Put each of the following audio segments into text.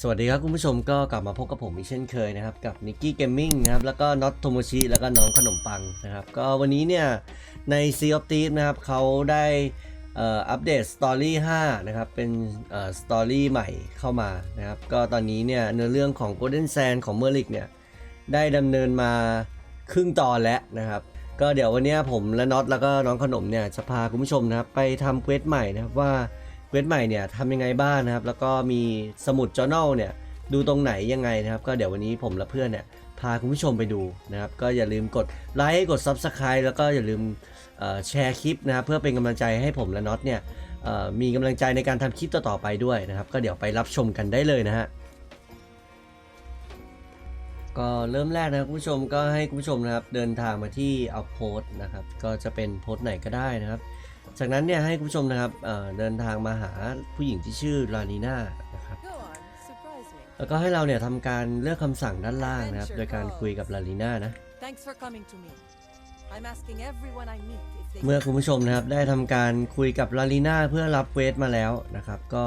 สวัสดีครับคุณผู้ชมก็กลับมาพบกับผมอีกเช่นเคยนะครับ กับนิกกี้เกมมิ่งนะครับ แล้วก็น็อตโทโมชิแล้วก็น้องขนมปังนะครับ ก็วันนี้เนี่ยใน Sea of Thieves นะครับเขาได้อัปเดตสตอรี่5นะครับ เป็นสตอรี่ใหม่เข้ามานะครับ ก็ตอนนี้เนี่ยเนื้อเรื่องของ Golden Sand ของเมอร์ลิกเนี่ยได้ดำเนินมาครึ่งตอนแล้วนะครับ ก็เดี๋ยววันนี้ผมและน็อตแล้วก็น้องขนมเนี่ยจะพาคุณผู้ชมนะครับไปทำเควสใหม่นะครับว่า เว็บใหม่เนี่ยทำยังไงบ้างนะครับ แล้วก็มีสมุด journal เนี่ยดูตรงไหนยังไงนะครับ ก็เดี๋ยววันนี้ผมและเพื่อนเนี่ยพาคุณผู้ชมไปดูนะครับ ก็อย่าลืมกดไลค์กด subscribe แล้วก็อย่าลืมแชร์คลิปนะครับเพื่อเป็นกำลังใจให้ผมและน็อตเนี่ยมีกำลังใจในการทำคลิปต่อๆไปด้วยนะครับ ก็เดี๋ยวไปรับชมกันได้เลยนะฮะก็เริ่มแรกนะคุณผู้ชมก็ให้คุณผู้ชมนะครับเดินทางมาที่เอาโพสนะครับ ก็จะเป็นโพสต์ไหนก็ได้นะครับ จากนั้นเนี่ยให้คุณผู้ชมนะครับเอ่อเดินทางมาหาผู้หญิงที่ชื่อลานีนานะครับ Go on, surprise me. แล้วก็ให้เราเนี่ยทำการเลือกคำสั่งด้านล่างนะครับ โดยการคุยกับลานีนานะ Thanks for coming to me. I'm asking everyone I meet if they เมื่อคุณผู้ชมนะครับได้ทำการคุยกับลาลีนาเพื่อรับเวทมาแล้วนะครับ ก็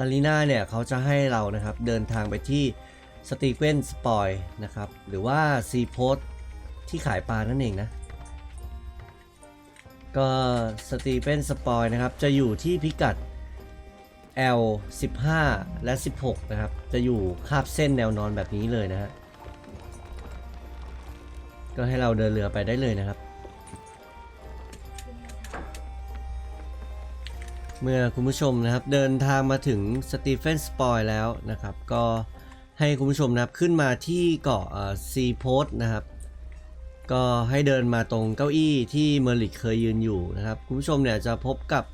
ลาลีนาเนี่ยเขาจะให้เรานะครับเดินทางไปที่สตีเฟนสปอยนะครับ หรือว่าซีโพสที่ขายปลานั่นเองนะ ก็สตีเฟนสปอยนะครับ จะอยู่ที่พิกัด L 15 และ 16 นะครับ จะอยู่คาบเส้นแนวนอนแบบนี้เลยนะฮะ ก็ให้เราเดินเรือไปได้เลยนะครับ เมื่อคุณผู้ชมนะครับเดินทางมาถึงสตีเฟนสปอยแล้วนะครับ ก็ให้คุณผู้ชมนะครับขึ้นมาที่เกาะซีโพสนะครับ ก็ให้เดินมาตรงเก้าอี้ที่เมอร์ลิกเคยยืนอยู่นะครับ คุณผู้ชมเนี่ยจะพบกับ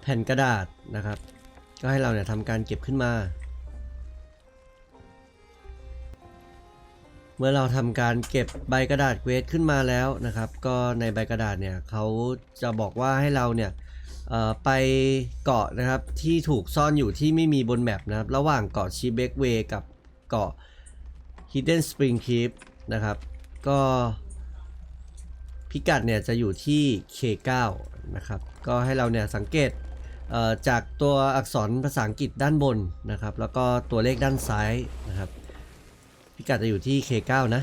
แผ่นกระดาษนะครับ ก็ให้เราเนี่ยทำการเก็บขึ้นมา เมื่อเราทำการเก็บใบกระดาษเวทขึ้นมาแล้วนะครับ ก็ในใบกระดาษเนี่ยเขาจะบอกว่าให้เราเนี่ยไปเกาะนะครับที่ถูกซ่อนอยู่ที่ไม่มีบนแมปนะครับ ระหว่างเกาะชีเบกเวกับเกาะ Hidden Spring Keep นะครับ ก็ พิกัดเนี่ยจะอยู่ที่ K9 นะครับ ก็ให้เราเนี่ยสังเกตเจากตัวอักษรภาษาอังกฤษด้านบนนะครับ แล้วก็ตัวเลขด้านซ้ายนะครับ พิกัดจะอยู่ที่ K9 นะ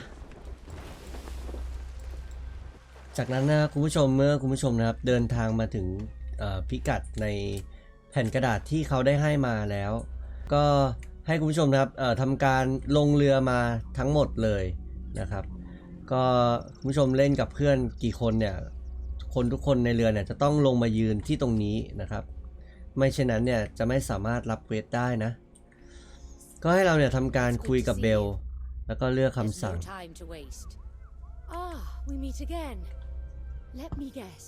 จากนั้นนะคุณผู้ชมเมื่อคุณผู้ชมนะครับเดินทางมาถึงพิกัดในแผ่นกระดาษที่เขาได้ให้มาแล้ว ก็ให้คุณผู้ชมนะครับทำการลงเรือมาทั้งหมดเลยนะครับ ก็คุณผู้ชมเล่นกับเพื่อนกี่คนเนี่ยคนทุกคนในเรือเนี่ยจะต้องลงมายืนที่ตรงนี้นะครับ ไม่เช่นนั้นเนี่ยจะไม่สามารถรับเควสได้นะ ก็ให้เราเนี่ยทำการคุยกับเบล แล้วก็เลือกคำ There's สั่ง no time to waste. Ah, we meet again. Let me guess.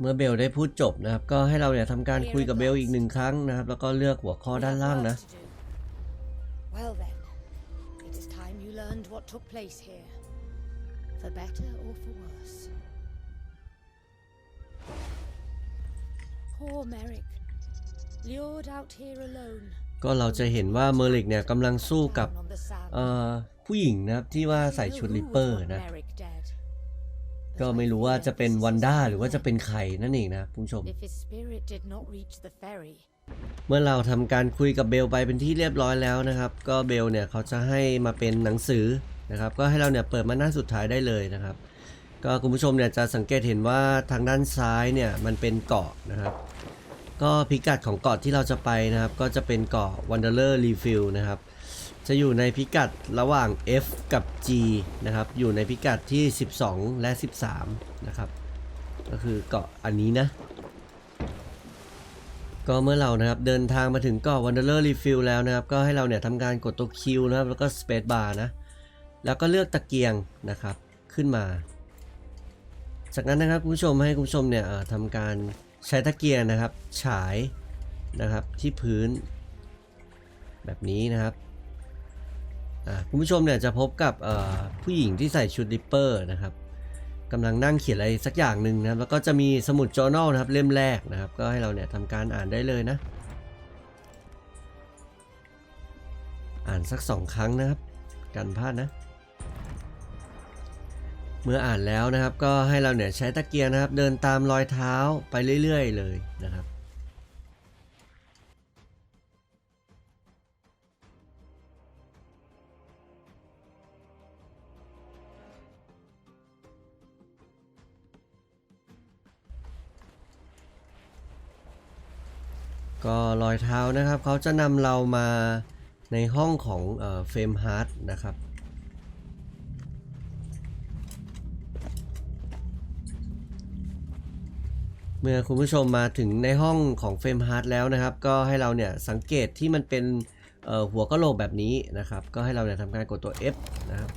เมื่อเบลได้พูดจบนะครับ ก็ให้เราเนี่ยทำการคุยกับเบลอีกหนึ่งครั้งนะครับ แล้วก็เลือกหัวข้อ We ด้าน have ล่าง work นะ to do. Well then, it is time you learned what took place here. For better or for worse. Poor Merrick. Lured out here alone. ก็เราจะเห็นว่าเมอร์ลิกเนี่ยกำลังสู้กับ down on the sand. เอ่อผู้หญิงนะครับที่ว่า You ใส่ know ชุด who ลิป would เปอร์ want นะ Merrick dead. ก็ไม่รู้ว่าจะเป็นวันด้าหรือว่าจะเป็นใครนั่นเองนะคุณผู้ชม If his spirit did not reach the ferry, เมื่อเราทำการคุยกับเบลไปเป็นที่เรียบร้อยแล้วนะครับ ก็เบลเนี่ยเขาจะให้มาเป็นหนังสือนะครับ ก็ให้เราเนี่ยเปิดมาหน้าสุดท้ายได้เลยนะครับ ก็คุณผู้ชมเนี่ยจะสังเกตเห็นว่าทางด้านซ้ายเนี่ยมันเป็นเกาะนะครับ ก็พิกัดของเกาะที่เราจะไปนะครับ ก็จะเป็นเกาะ Wanderer Refill นะครับ จะอยู่ในพิกัดระหว่าง F กับ G นะครับ อยู่ในพิกัดที่ 12 และ 13 นะครับ ก็คือเกาะอันนี้นะ ก็เมื่อเรานะครับเดินทางมาถึงเกาะ Wanderer Refill แล้วนะครับ ก็ให้เราเนี่ยทำการกดตัว Q นะครับ แล้วก็ Space Bar นะ แล้วก็เลือกตะเกียงนะครับ ขึ้นมา จากนั้นนะครับคุณผู้ชมให้คุณผู้ชมเนี่ยทำการใช้ตะเกียงนะครับ ฉายนะครับที่พื้น แบบนี้นะครับคุณผู้ชมเนี่ยจะพบกับผู้หญิงที่ใส่ชุดริปเปอร์นะครับ กำลังนั่งเขียนอะไรสักอย่างหนึ่งนะครับแล้วก็จะมีสมุด journal นะครับเล่มแรกนะครับ ก็ให้เราเนี่ยทำการอ่านได้เลยนะ อ่านสักสองครั้งนะครับ กันพลาดนะ เมื่ออ่านแล้วนะครับก็ให้เราเนี่ยใช้ตะเกียงนะครับ เดินตามรอยเท้าไปเรื่อย ๆ เลยนะครับ ก็รอยเท้านะครับ เขาจะนำเรามาในห้องของเฟรมฮาร์ดนะครับเมื่อคุณผู้ชมมาถึงในห้องของเฟรมฮาร์ดแล้วนะครับ ก็ให้เราเนี่ยสังเกตที่มันเป็นหัวกะโหลกแบบนี้นะครับ ก็ให้เราเนี่ยทำการกดตัว F นะครับ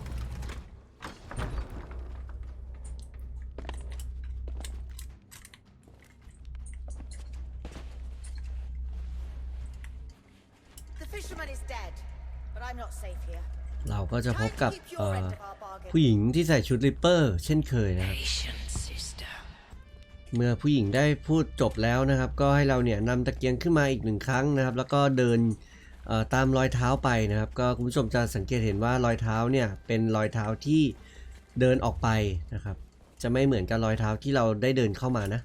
The fisherman is dead, but I'm not safe here. เรา ก็จะพบ Time กับ to keep เอ่ your อ end of our bargain. ผู้หญิงที่ใส่ชุดริปเปอร์เช่นเคยนะครับ เมื่อผู้หญิงได้พูดจบแล้วนะครับ ก็ให้เราเนี่ยนำตะเกียงขึ้นมาอีกหนึ่งครั้งนะครับ แล้วก็เดินเอ่อตามรอยเท้าไปนะครับ ก็คุณผู้ชมจะสังเกตเห็นว่ารอยเท้าเนี่ยเป็นรอยเท้าที่เดินออกไปนะครับ จะไม่เหมือนกับรอยเท้าที่เราได้เดินเข้ามานะ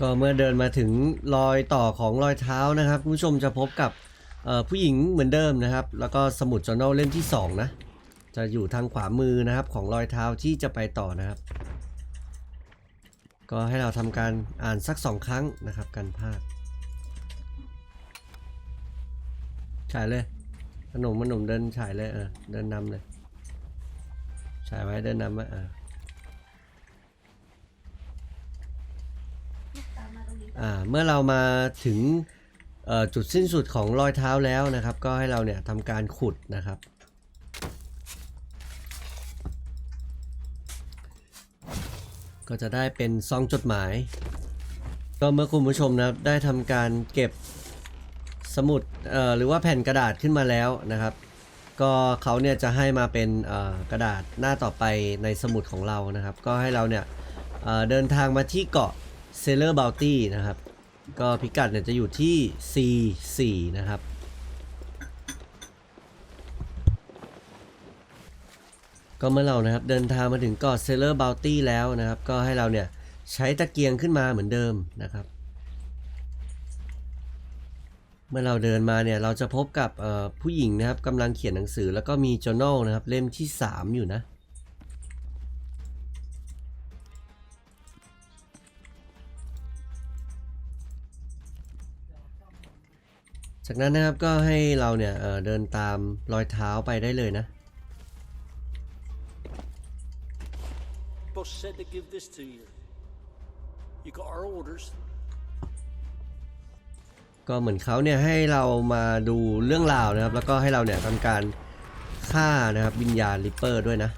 ก็เมื่อเดินมาถึงรอยต่อของรอยเท้านะครับคุณผู้ชมจะพบกับผู้หญิงเหมือนเดิมนะครับ แล้วก็สมุดจ o น r เล่มที่2นะจะอยู่ทางขวามือนะครับของรอยเท้าที่จะไปต่อนะครับ ก็ให้เราทำการอ่านสักสองครั้งนะครับกันพลาดฉายเลยขนมขนมเดินฉายเลยเออเดินนำเลยฉายไว้เดินนำไว้อ่า เมื่อเรามาถึงจุดสิ้นสุดของรอยเท้าแล้วนะครับ ก็ให้เราเนี่ยทำการขุดนะครับ ก็จะได้เป็นซองจดหมาย ก็เมื่อคุณผู้ชมนะครับได้ทำการเก็บสมุดหรือว่าแผ่นกระดาษขึ้นมาแล้วนะครับ ก็เขาเนี่ยจะให้มาเป็นกระดาษหน้าต่อไปในสมุดของเรานะครับ ก็ให้เราเนี่ยเดินทางมาที่เกาะ เซเลอร์บ u ลตี้นะครับ ก็พิกัดเนี่ยจะอยู่ที่ C4 นะครับ ก็เมื่อเรานะครับเดินทางมาถึงเกาะเซเลอร์บ u ลตี้แล้วนะครับ ก็ให้เราเนี่ยใช้ตะเกียงขึ้นมาเหมือนเดิมนะครับ เมื่อเราเดินมาเนี่ยเราจะพบกับผู้หญิงนะครับกำลังเขียนหนังสือแล้วก็มี journal นะครับเล่มที่ 3 อยู่นะ จากนั้นนะครับก็ให้เราเนี่ยเอ่อเดินตามรอยเท้าไปได้เลยนะ Boss said to give this to you. You got our orders. ก็เหมือนเขาเนี่ยให้เรามาดูเรื่องราวนะครับ แล้วก็ให้เราเนี่ยทำการฆ่านะครับวิญญาณริปเปอร์ด้วยนะ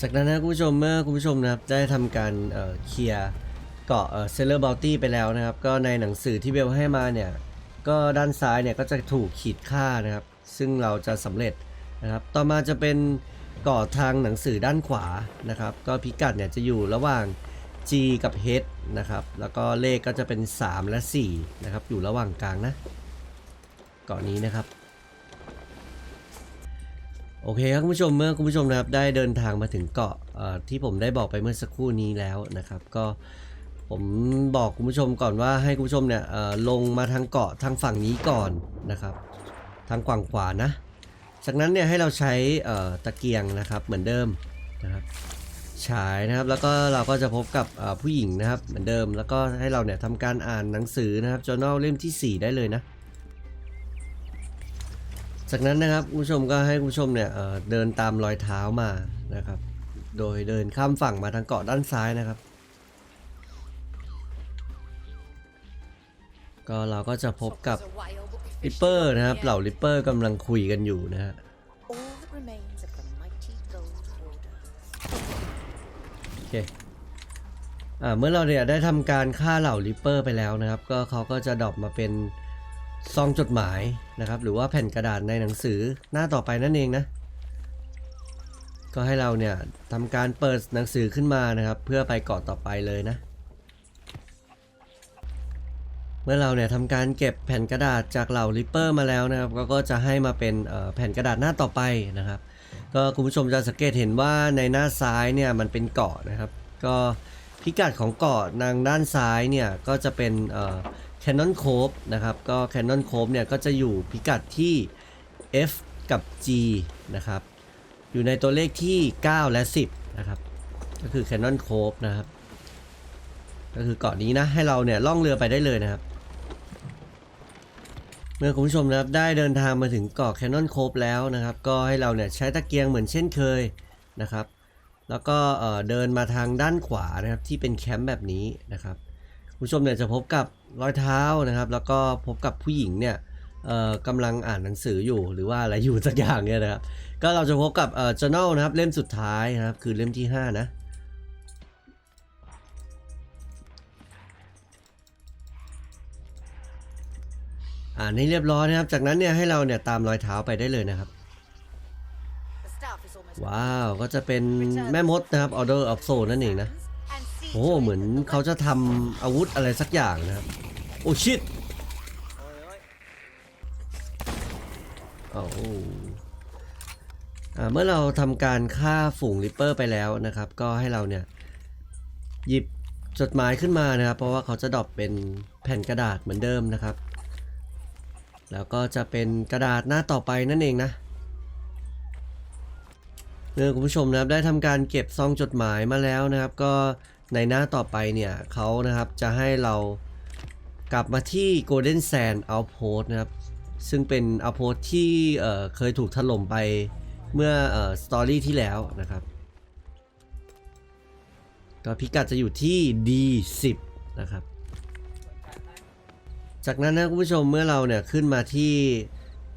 จากนั้นนะคุณผู้ชมเมื่อคุณผู้ชมนะครับได้ทำการเอ่อเคลียร์ เกาะเซเลอร์บ u ลตี้ไปแล้วนะครับ ก็ในหนังสือที่เบลให้มาเนี่ย ก็ด้านซ้ายเนี่ยก็จะถูกขีดค่านะครับ ซึ่งเราจะสำเร็จนะครับ ต่อมาจะเป็นเกาะทางหนังสือด้านขวานะครับ ก็พิกัดเนี่ยจะอยู่ระหว่าง G กับ H นะครับ แล้วก็เลขก็จะเป็น 3 และ4นะครับ อยู่ระหว่างกลางนะ เกาะนี้นะครับ โอเคครับคุณผู้ชมเมื่อคุณผู้ชมนะครับได้เดินทางมาถึงเกาะที่ผมได้บอกไปเมื่อสักครู่นี้แล้วนะครับ ก็ ผมบอกคุณผู้ชมก่อนว่าให้คุณผู้ชมเนี่ยลงมาทางเกาะทางฝั่งนี้ก่อนนะครับ ทางฝั่งขวานะ จากนั้นเนี่ยให้เราใช้ตะเกียงนะครับเหมือนเดิมนะครับฉายนะครับแล้วก็เราก็จะพบกับผู้หญิงนะครับเหมือนเดิม แล้วก็ให้เราเนี่ยทำการอ่านหนังสือนะครับ journal เล่มที่ 4 ได้เลยนะ จากนั้นนะครับคุณผู้ชมก็ให้คุณผู้ชมเนี่ยเดินตามรอยเท้ามานะครับ โดยเดินข้ามฝั่งมาทางเกาะด้านซ้ายนะครับ ก็เราก็จะพบกับริปเปอร์นะครับเหล่าริปเปอร์กำลังคุยกันอยู่นะฮะโอเคอ่าเมื่อเราเนี่ยได้ทำการฆ่าเหล่าริปเปอร์ไปแล้วนะครับ ก็เขาก็จะดรอปมาเป็นซองจดหมายนะครับ หรือว่าแผ่นกระดาษในหนังสือหน้าต่อไปนั่นเองนะ ก็ให้เราเนี่ยทำการเปิดหนังสือขึ้นมานะครับ เพื่อไปเกาะต่อไปเลยนะ เมื่อเราเนี่ยทำการเก็บแผ่นกระดาษจากเหล่าริปเปอร์มาแล้วนะครับก็ก็จะให้มาเป็นแผ่นกระดาษหน้าต่อไปนะครับ ก็คุณผู้ชมจะสังเกตเห็นว่าในหน้าซ้ายเนี่ยมันเป็นเกาะนะครับ ก็พิกัดของเกาะนางด้านซ้ายเนี่ยก็จะเป็นแคนนอนโคฟนะครับก็แคนนอนโคฟเนี่ยก็จะอยู่พิกัดที่ F กับ G นะครับอยู่ในตัวเลขที่ 9 และ 10 นะครับ ก็คือแคนนอนโคฟนะครับก็คือเกาะนี้นะให้เราเนี่ยล่องเรือไปได้เลยนะครับ เมื่อคุณผู้ชมนะครับได้เดินทางมาถึงเกาะแคนนอนโคฟแล้วนะครับ ก็ให้เราเนี่ยใช้ตะเกียงเหมือนเช่นเคยนะครับ แล้วก็เดินมาทางด้านขวานะครับที่เป็นแคมป์แบบนี้นะครับคุณผู้ชมเนี่ยจะพบกับรอยเท้านะครับ แล้วก็พบกับผู้หญิงเนี่ยกำลังอ่านหนังสืออยู่หรือว่าอะไรอยู่สักอย่างเนี่ยนะครับ ก็เราจะพบกับเอ่อ journal นะครับเล่มสุดท้ายนะครับคือเล่มที่ 5 นะ อ่านให้เรียบร้อยนะครับ จากนั้นเนี่ยให้เราเนี่ยตามรอยเท้าไปได้เลยนะครับ ว้าว ก็จะเป็นแม่มดนะครับ Order of Soul นั่นเองนะโอ้เหมือนเขาจะทำอาวุธอะไรสักอย่างนะครับ โอ้ชิตโอ้อ่าเมื่อเราทำการฆ่าฝูงริปเปอร์ไปแล้วนะครับ ก็ให้เราเนี่ย หยิบจดหมายขึ้นมานะครับ เพราะว่าเขาจะดรอปเป็นแผ่นกระดาษเหมือนเดิมนะครับ แล้วก็จะเป็นกระดาษหน้าต่อไปนั่นเองนะเมื่อคุณผู้ชมนะครับได้ทำการเก็บซองจดหมายมาแล้วนะครับ ก็ในหน้าต่อไปเนี่ยเขานะครับจะให้เรากลับมาที่ Golden Sand Outpost นะครับ ซึ่งเป็น Outpost ที่เเคยถูกถล่มไปเมื่ออสตอรี่ที่แล้วนะครับ ก็พิกัดจะอยู่ที่ D10 นะครับ จากนั้นนะคุณผู้ชมเมื่อเราเนี่ยขึ้นมาที่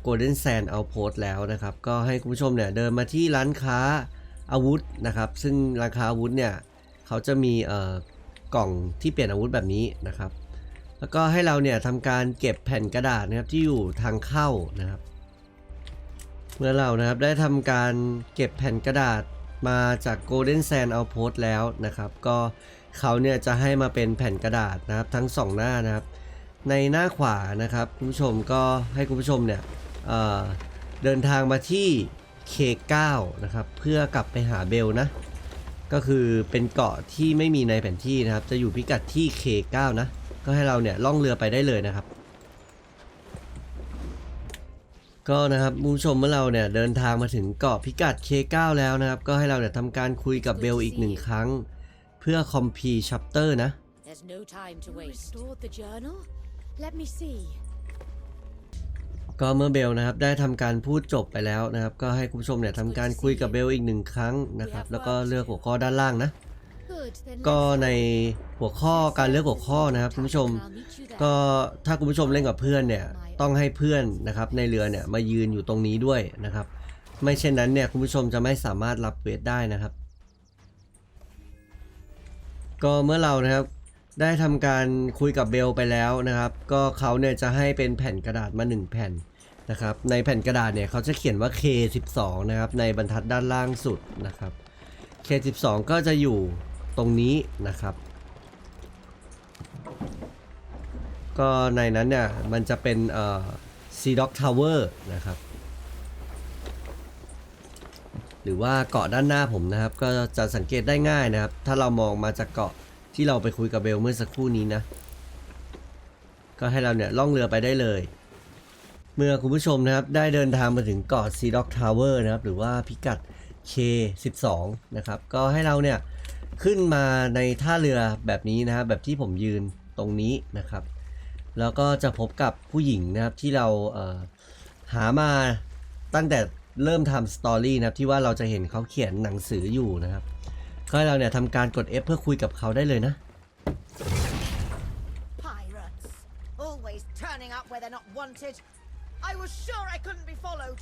Golden Sand Outpost แล้วนะครับ ก็ให้คุณผู้ชมเนี่ยเดินมาที่ร้านค้าอาวุธนะครับ ซึ่งร้านค้าอาวุธเนี่ยเขาจะมีเอ่อกล่องที่เปลี่ยนอาวุธแบบนี้นะครับ แล้วก็ให้เราเนี่ยทำการเก็บแผ่นกระดาษนะครับที่อยู่ทางเข้านะครับ เมื่อเรานะครับได้ทำการเก็บแผ่นกระดาษมาจาก Golden Sand Outpost แล้วนะครับ ก็เขาเนี่ยจะให้มาเป็นแผ่นกระดาษนะครับทั้งสองหน้านะครับ ในหน้าขวานะครับคุณผู้ชมก็ให้คุณผู้ชมเนี่ยเอ่อเดินทางมาที่ K9 นะครับเพื่อกลับไปหาเบลนะ ก็คือเป็นเกาะที่ไม่มีในแผนที่นะครับ จะอยู่พิกัดที่ K9 นะ ก็ให้เราเนี่ยล่องเรือไปได้เลยนะครับ ก็นะครับคุณผู้ชมเมื่อเราเนี่ยเดินทางมาถึงเกาะพิกัด K9 แล้วนะครับ ก็ให้เราเนี่ยทำการคุยกับเบลอีกหนึ่งครั้ง เพื่อคอมพีชัปเตอร์นะ There's no time to waste. Restored the journal? Let me see. ก็เมื่อเบลนะครับได้ทำการพูดจบไปแล้วนะครับ ก็ให้คุณผู้ชมเนี่ยทำการคุยกับเบลอีกหนึ่งครั้งนะครับ แล้วก็เลือกหัวข้อด้านล่างนะ Good. Then ก็ let's ใน go. หัวข้อการเลือกหัวข้อนะครับคุณผู้ชม I'll meet you there. ก็ถ้าคุณผู้ชมเล่นกับเพื่อนเนี่ยต้องให้เพื่อนนะครับในเรือเนี่ยมายืนอยู่ตรงนี้ด้วยนะครับ ไม่เช่นนั้นเนี่ยคุณผู้ชมจะไม่สามารถรับเวทได้นะครับ ก็เมื่อเรานะครับ ได้ทำการคุยกับเบลไปแล้วนะครับ ก็เขาเนี่ยจะให้เป็นแผ่นกระดาษมา 1 แผ่นนะครับ ในแผ่นกระดาษเนี่ยเขาจะเขียนว่า K12 นะครับ ในบรรทัดด้านล่างสุดนะครับ K12 ก็จะอยู่ตรงนี้นะครับ ก็ในนั้นเนี่ยมันจะเป็นเอ่อ Sea Dog Tower นะครับ หรือว่าเกาะด้านหน้าผมนะครับ ก็จะสังเกตได้ง่ายนะครับ ถ้าเรามองมาจากเกาะ ที่เราไปคุยกับเบลเมื่อสักครู่นี้นะ ก็ให้เราเนี่ยล่องเรือไปได้เลย เมื่อคุณผู้ชมนะครับได้เดินทางมาถึงเกาะ Sea Dog Tower นะครับ หรือว่าพิกัด K12 นะครับ ก็ให้เราเนี่ยขึ้นมาในท่าเรือแบบนี้นะครับแบบที่ผมยืนตรงนี้นะครับ แล้วก็จะพบกับผู้หญิงนะครับที่เราเออหามาตั้งแต่เริ่มทำสตอรี่นะครับที่ว่าเราจะเห็นเขาเขียนหนังสืออยู่นะครับ ก็ให้เราเนี่ยทำการกด F เพื่อคุยกับเขาได้เลยนะ Pirates. Always turning up where they're not wanted. I was sure I couldn't be followed.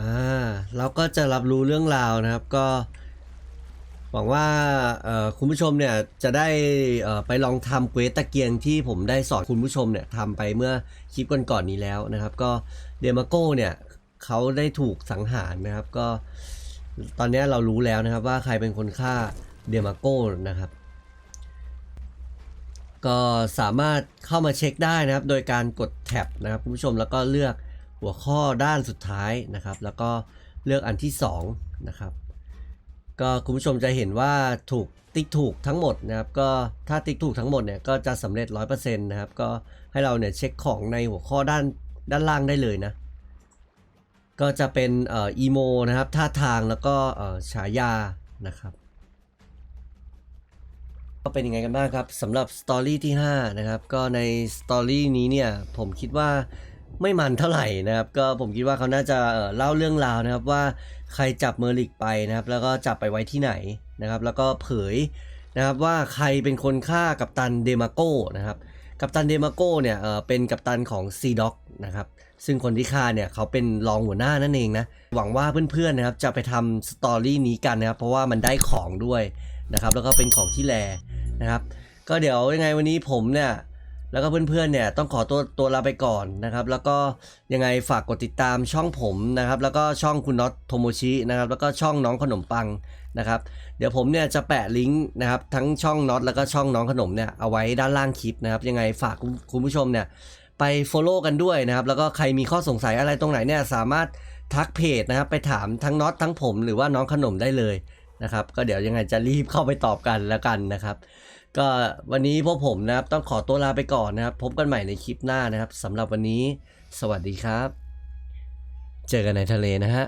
อ่าเราก็จะรับรู้เรื่องราวนะครับ ก็ หวังว่าคุณผู้ชมเนี่ยจะได้ไปลองทำเควสตะเกียงที่ผมได้สอนคุณผู้ชมเนี่ยทำไปเมื่อคลิปก่อนๆนี้แล้วนะครับ ก็เดมาโก้เนี่ยเขาได้ถูกสังหารนะครับ ก็ตอนนี้เรารู้แล้วนะครับว่าใครเป็นคนฆ่าเดมาโก้นะครับ ก็สามารถเข้ามาเช็คได้นะครับ โดยการกดแท็บนะครับคุณผู้ชมแล้วก็เลือกหัวข้อด้านสุดท้ายนะครับ แล้วก็เลือกอันที่สองนะครับ ก็คุณผู้ชมจะเห็นว่าถูกติ๊กถูกทั้งหมดนะครับก็ถ้าติ๊กถูกทั้งหมดเนี่ยก็จะสำเร็จ 100%นะครับก็ให้เราเนี่ยเช็คของในหัวข้อด้านด้านล่างได้เลยนะ ก็จะเป็นเอ่ออีโมนะครับท่าทางแล้วก็เอ่อฉายานะครับก็เป็นยังไงกันบ้างครับสำหรับสตอรี่ที่5นะครับก็ในสตอรี่นี้เนี่ยผมคิดว่า ไม่มันเท่าไหร่นะครับ ก็ผมคิดว่าเขาน่าจะเล่าเรื่องราวนะครับว่าใครจับเมอร์ลิกไปนะครับ แล้วก็จับไปไว้ที่ไหนนะครับ แล้วก็เผยนะครับว่าใครเป็นคนฆ่ากัปตันเดมาโก้นะครับกัปตันเดมาโก้เนี่ยเอ่อเป็นกัปตันของซีด็อกนะครับซึ่งคนที่ฆ่าเนี่ยเขาเป็นรองหัวหน้านั่นเองนะหวังว่าเพื่อนๆนะครับจะไปทำสตอรี่นี้กันนะครับเพราะว่ามันได้ของด้วยนะครับแล้วก็เป็นของที่แลนะครับก็เดี๋ยวยังไงวันนี้ผมเนี่ย แล้วก็เพื่อนๆเนี่ยต้องขอตัวตัวลาไปก่อนนะครับ แล้วก็ยังไงฝากกดติดตามช่องผมนะครับ แล้วก็ช่องคุณน็อตโทโมชินะครับ แล้วก็ช่องน้องขนมปังนะครับ เดี๋ยวผมเนี่ยจะแปะลิงก์นะครับทั้งช่องน็อตแล้วก็ช่องน้องขนมเนี่ยเอาไว้ด้านล่างคลิปนะครับยังไงฝากคุณคุณผู้ชมเนี่ยไป Follow กันด้วยนะครับ แล้วก็ใครมีข้อสงสัยอะไรตรงไหนเนี่ยสามารถทักเพจนะครับ ไปถามทั้งน็อตทั้งผมหรือว่าน้องขนมได้เลยนะครับ ก็เดี๋ยวยังไงจะรีบเข้าไปตอบกันแล้วกันนะครับ ก็วันนี้พวกผมนะครับต้องขอตัวลาไปก่อนนะครับ พบกันใหม่ในคลิปหน้านะครับสำหรับวันนี้ สวัสดีครับ เจอกันในทะเลนะฮะ